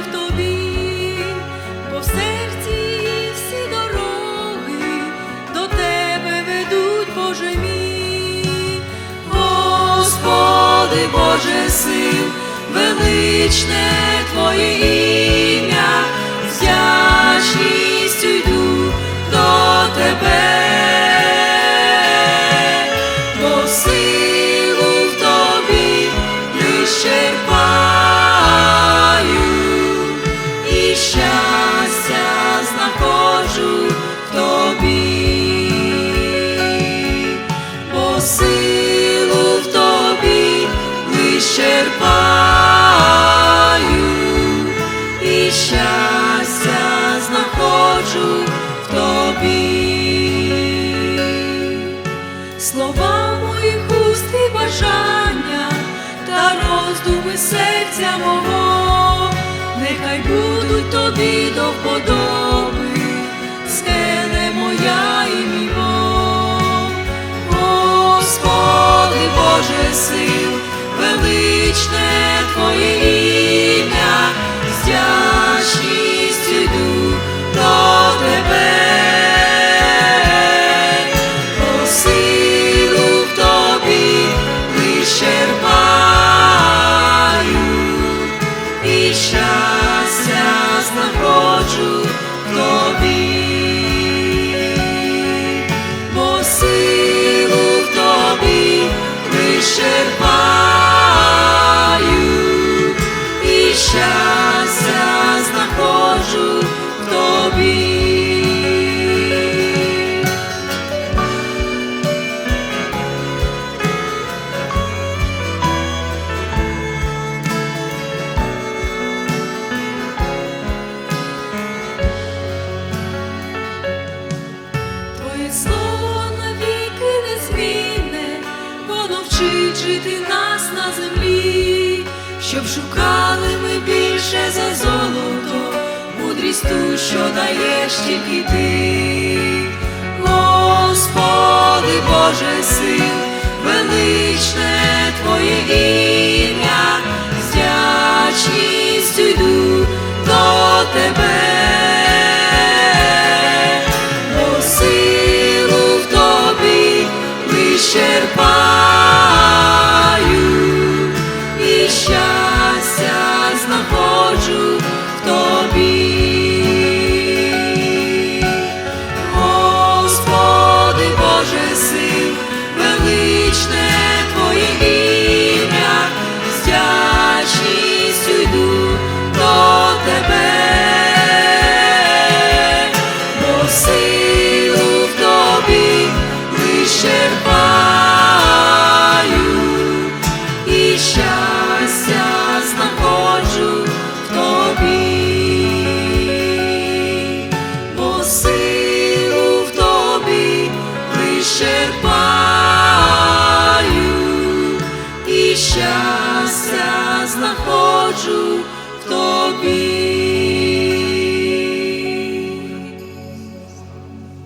в тобі, бо в серці всі дороги до тебе ведуть, Боже мій, Господи, Боже сил, величне Твоє. Слова моїх уст бажання та роздуми серця мого, нехай будуть тобі до вподоби, скеле моя і мій Бог. Господи Боже сил, величне Твоє щастя знаходжу тобі, бо силу в тобі лиш черпаю, і щастя знаходжу в тобі. Вчить жити нас на землі, щоб шукали ми більше за золото, мудрість ту, що даєш тільки ти, Господи Боже сил, величне Твоє ім'я, ah